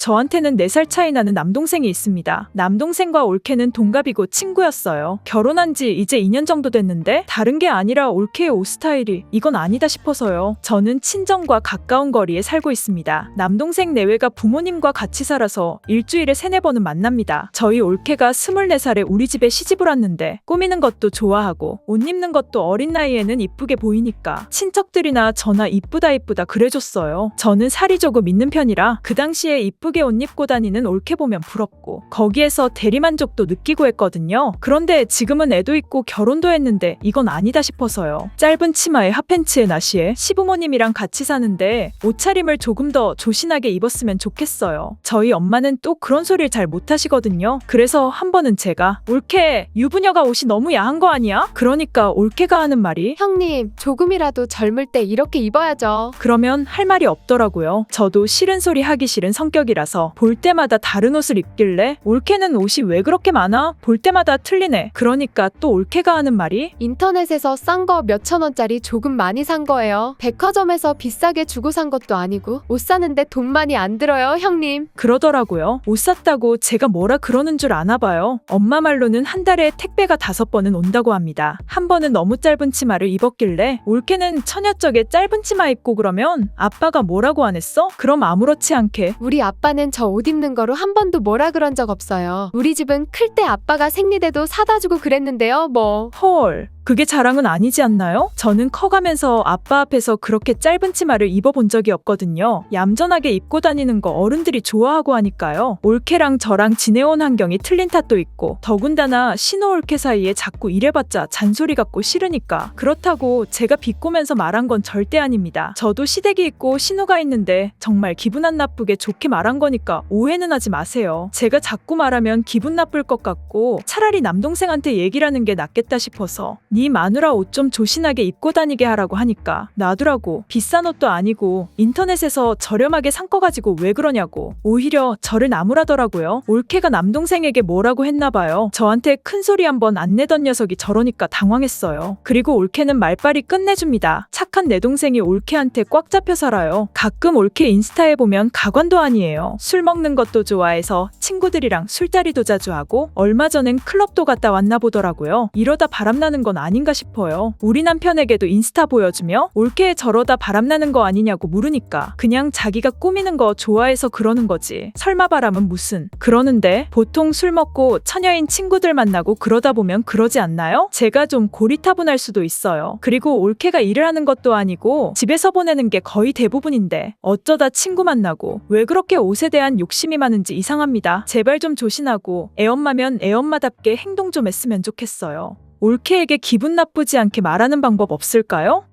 저한테는 4살 차이 나는 남동생이 있습니다. 남동생과 올케는 동갑이고 친구였어요. 결혼한 지 이제 2년 정도 됐는데 다른 게 아니라 올케의 옷 스타일이 이건 아니다 싶어서요. 저는 친정과 가까운 거리에 살고 있습니다. 남동생 내외가 부모님과 같이 살아서 일주일에 세네 번은 만납니다. 저희 올케가 24살에 우리 집에 시집을 왔는데 꾸미는 것도 좋아하고 옷 입는 것도 어린 나이에는 이쁘게 보이니까 친척들이나 저나 이쁘다 이쁘다 그래줬어요. 저는 살이 조금 있는 편이라 그 당시에 이쁘 게 옷 입고 다니는 올케 보면 부럽고 거기에서 대리만족도 느끼고 했거든요. 그런데 지금은 애도 있고 결혼도 했는데 이건 아니다 싶어서요. 짧은 치마에 핫팬츠에 나시에 시부모님이랑 같이 사는데 옷차림을 조금 더 조신하게 입었으면 좋겠어요. 저희 엄마는 또 그런 소리를 잘 못하시거든요. 그래서 한 번은 제가 올케 유부녀가 옷이 너무 야한 거 아니야? 그러니까 올케가 하는 말이 형님, 조금이라도 젊을 때 이렇게 입어야죠. 그러면 할 말이 없더라고요. 저도 싫은 소리 하기 싫은 성격이라 서 볼 때마다 다른 옷을 입길래 올케는 옷이 왜 그렇게 많아? 볼 때마다 틀리네. 그러니까 또 올케가 하는 말이 인터넷에서 싼 거 몇천 원짜리 조금 많이 산 거예요. 백화점에서 비싸게 주고 산 것도 아니고 옷 사는데 돈 많이 안 들어요, 형님. 그러더라고요. 옷 샀다고 제가 뭐라 그러는 줄 아나 봐요. 엄마 말로는 한 달에 택배가 다섯 번은 온다고 합니다. 한 번은 너무 짧은 치마를 입었길래 올케는 처녀적에 짧은 치마 입고 그러면 아빠가 뭐라고 안 했어? 그럼 아무렇지 않게 우리 아빠 는 저 옷 입는 거로 한 번도 뭐라 그런 적 없어요. 우리 집은 클 때 아빠가 생리대도 사다 주고 그랬는데요, 뭐. 헐. 그게 자랑은 아니지 않나요? 저는 커가면서 아빠 앞에서 그렇게 짧은 치마를 입어본 적이 없거든요. 얌전하게 입고 다니는 거 어른들이 좋아하고 하니까요. 올케랑 저랑 지내온 환경이 틀린 탓도 있고 더군다나 신호 올케 사이에 자꾸 이래봤자 잔소리 같고 싫으니까 그렇다고 제가 비꼬면서 말한 건 절대 아닙니다. 저도 시댁이 있고 신호가 있는데 정말 기분 안 나쁘게 좋게 말한 거니까 오해는 하지 마세요. 제가 자꾸 말하면 기분 나쁠 것 같고 차라리 남동생한테 얘기라는 게 낫겠다 싶어서 네 마누라 옷 좀 조신하게 입고 다니게 하라고 하니까 놔두라고. 비싼 옷도 아니고 인터넷에서 저렴하게 산 거 가지고 왜 그러냐고. 오히려 저를 나무라더라고요. 올케가 남동생에게 뭐라고 했나 봐요. 저한테 큰 소리 한번 안 내던 녀석이 저러니까 당황했어요. 그리고 올케는 말빨이 끝내줍니다. 착한 내 동생이 올케한테 꽉 잡혀 살아요. 가끔 올케 인스타에 보면 가관도 아니에요. 술 먹는 것도 좋아해서 친구들이랑 술자리도 자주 하고 얼마 전엔 클럽도 갔다 왔나 보더라고요. 이러다 바람나는 건 아 닌가 싶어요. 우리 남편에게도 인스타 보여주며 올케 저러다 바람나는 거 아니냐고 물으니까 그냥 자기가 꾸미는 거 좋아해서 그러는 거지. 설마 바람은 무슨. 그러는데 보통 술 먹고 처녀인 친구들 만나고 그러다 보면 그러지 않나요? 제가 좀 고리타분할 수도 있어요. 그리고 올케가 일을 하는 것도 아니고 집에서 보내는 게 거의 대부분인데 어쩌다 친구 만나고 왜 그렇게 옷에 대한 욕심이 많은지 이상합니다. 제발 좀 조신하고 애엄마면 애엄마답게 행동 좀 했으면 좋겠어요. 올케에게 기분 나쁘지 않게 말하는 방법 없을까요?